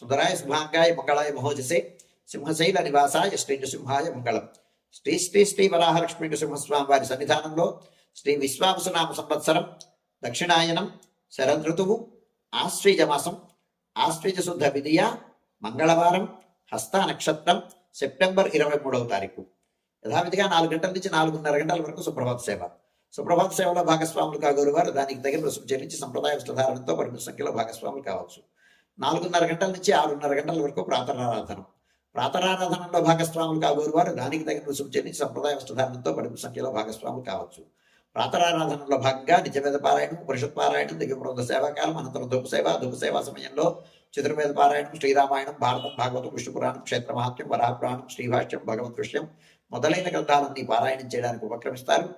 సుందరాయ శుభాంగాయ మంగళాయ మహోజసే సింహశైల నివాసాయ శ్రీ నృసింహాయ మంగళం. శ్రీ శ్రీ శ్రీ వరాహలక్ష్మీ నృసింహస్వామి వారి సన్నిధానంలో శ్రీ విశ్వావసనామ సంవత్సరం దక్షిణాయనం శరదృతువు ఆశ్వీజ మాసం ఆశ్వీజ శుద్ధ విధియ మంగళవారం హస్త నక్షత్రం సెప్టెంబర్ ఇరవై మూడవ తారీఖు. యథావిధిగా నాలుగు గంటల నుంచి నాలుగున్నర గంటల వరకు సుప్రభాత సేవ. సుప్రభాత సేవలో భాగస్వాములు కాగోరు వారు దానికి తగిన రుసుము చెల్లించి సంప్రదాయ వస్త్రధారణతో పరిమిత సంఖ్యలో భాగస్వాములు కావచ్చు. నాలుగున్నర గంటల నుంచి ఆరున్నర గంటల వరకు ప్రాతరారాధన. ప్రాతరారాధనలో భాగస్వాములు కాబోరు వారు దానికి తగిన రుసుము చెల్లించి సంప్రదాయ వస్త్రధారణతో పరిమిత సంఖ్యలో భాగస్వాములు కావచ్చు. ప్రాతరారాధనలో భాగంగా నిజవేద పారాయణం పురుషత్ పారాయణం దివ్యబృంద సేవాకాలం అనంతరం ధూప సేవ ధూప సేవా సమయంలో చతుర్వేద పారాయణం శ్రీరామాయణం భారతం భాగవతం విష్ణుపురాణం క్షేత్ర మహాత్మ్యం వరాపురాణం శ్రీభాష్యం భగవత్ విషయం మొదలైన గ్రంథాలన్నీ పారాయణం చేయడానికి ఉపక్రమిస్తారు.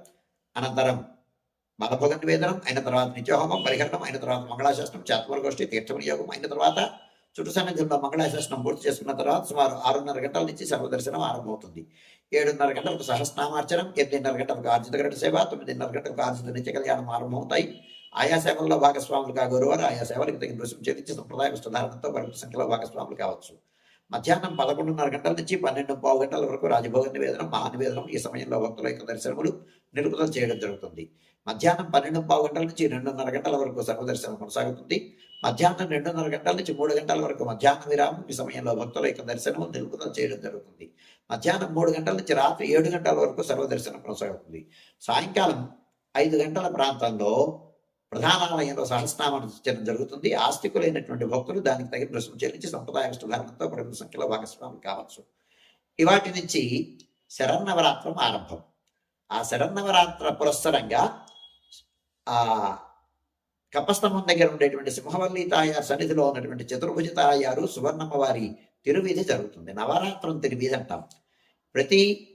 అనంతరం మలభోగ నివేదనం అయిన తర్వాత నిత్యహోమం పరిహరణం అయిన తర్వాత మంగళాశాసనం చాత్మరగోష్ఠి తీర్థ వినియోగం అయిన తర్వాత చుట్టు సన్నిధిలో మంగళాశాసనం పూర్తి చేసుకున్న తర్వాత సుమారు ఆరున్నర గంటల నుంచి సర్వదర్శనం ఆరంభమవుతుంది. ఏడున్నర గంటలకు సహస్నామార్చనం ఎనిమిదిన్నర గంటలకు ఆర్జిత గంట సేవ తొమ్మిదిన్నర గంటలకు ఆర్జిత నిత్య కళ్యాణం ఆరంభమవుతాయి. ఆయా సేవల్లో భాగస్వాములు కాగోరువారు ఆయా సేవలకు తగిన రుసుము చెల్లించి సంప్రదాయ వస్త్రధారణతో పరిమిత సంఖ్యలో భాగస్వాములు కావచ్చు. మధ్యాహ్నం పదకొండున్నర గంటల నుంచి పన్నెండు పావు గంటల వరకు రాజభోగ నివేదనం మహానివేదనం ఈ సమయంలో భక్తుల యొక్క దర్శనములు నిలుపుదల చేయడం జరుగుతుంది. మధ్యాహ్నం పన్నెండు పావు గంటల నుంచి రెండున్నర గంటల వరకు సర్వదర్శనం కొనసాగుతుంది. మధ్యాహ్నం రెండున్నర గంటల నుంచి మూడు గంటల వరకు మధ్యాహ్న విరామం ఈ సమయంలో భక్తుల యొక్క దర్శనము నిలుపుదల చేయడం జరుగుతుంది. మధ్యాహ్నం మూడు గంటల నుంచి రాత్రి ఏడు గంటల వరకు సర్వదర్శనం కొనసాగుతుంది. సాయంకాలం ఐదు గంటల ప్రాంతంలో ప్రధానాలయంలో సహస్నామం చేయడం జరుగుతుంది. ఆస్తికులైనటువంటి భక్తులు దానికి తగిన రుసుము చెల్లించి సంప్రదాయ వస్తుధారణతో పరిమిత సంఖ్యలో భాగస్వామి కావచ్చు. ఇవాటి నుంచి శరన్నవరాత్రం ఆరంభం. ఆ శరన్నవరాత్ర పురస్సరంగా ఆ కపస్తంభం దగ్గర ఉండేటువంటి సింహవల్లి తాయారు సన్నిధిలో ఉన్నటువంటి చతుర్భుజ తాయారు సువర్ణమ్మ వారి తిరువీధి జరుగుతుంది. నవరాత్రం తిరువీధి అంటాం. ప్రతి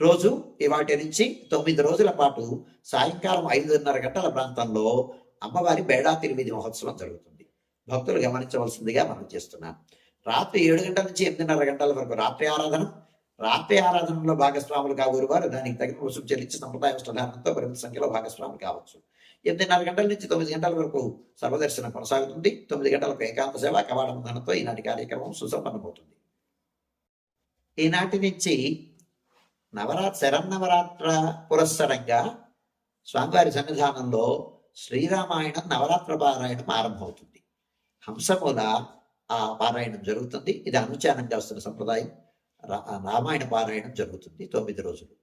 రోజు ఇవాటి నుంచి తొమ్మిది రోజుల పాటు సాయంకాలం ఐదున్నర గంటల ప్రాంతంలో అమ్మవారి బేడా తిరువీధి మహోత్సవం జరుగుతుంది. భక్తులు గమనించవలసిందిగా మనం చేస్తున్నాం. రాత్రి ఏడు గంటల నుంచి ఎనిమిదిన్నర గంటల వరకు రాత్రి ఆరాధన. రాత్రి ఆరాధనలో భాగస్వాములు కాబోరు వారు. దానికి తగిన రుసుము చెల్లించి సంప్రదాయ స్థలానంతో పరిమిత సంఖ్యలో భాగస్వాములు కావచ్చు. ఎనిమిదిన్నర గంటల నుంచి తొమ్మిది గంటల వరకు సర్వదర్శనం కొనసాగుతుంది. తొమ్మిది గంటలకు ఏకాంత సేవ కవాడబంధనతో ఈనాటి కార్యక్రమం సుసంపన్నమవుతుంది. ఈనాటి నుంచి నవరాత్ర శరన్నవరాత్ర పురస్సరంగా స్వామివారి సన్నిధానంలో శ్రీరామాయణం నవరాత్ర పారాయణం ఆరంభమవుతుంది. హంసమూల ఆ పారాయణం జరుగుతుంది. ఇది అనుచానంగా వస్తున్న సంప్రదాయం. రా- రామాయణ పారాయణం జరుగుతుంది తొమ్మిది రోజులు.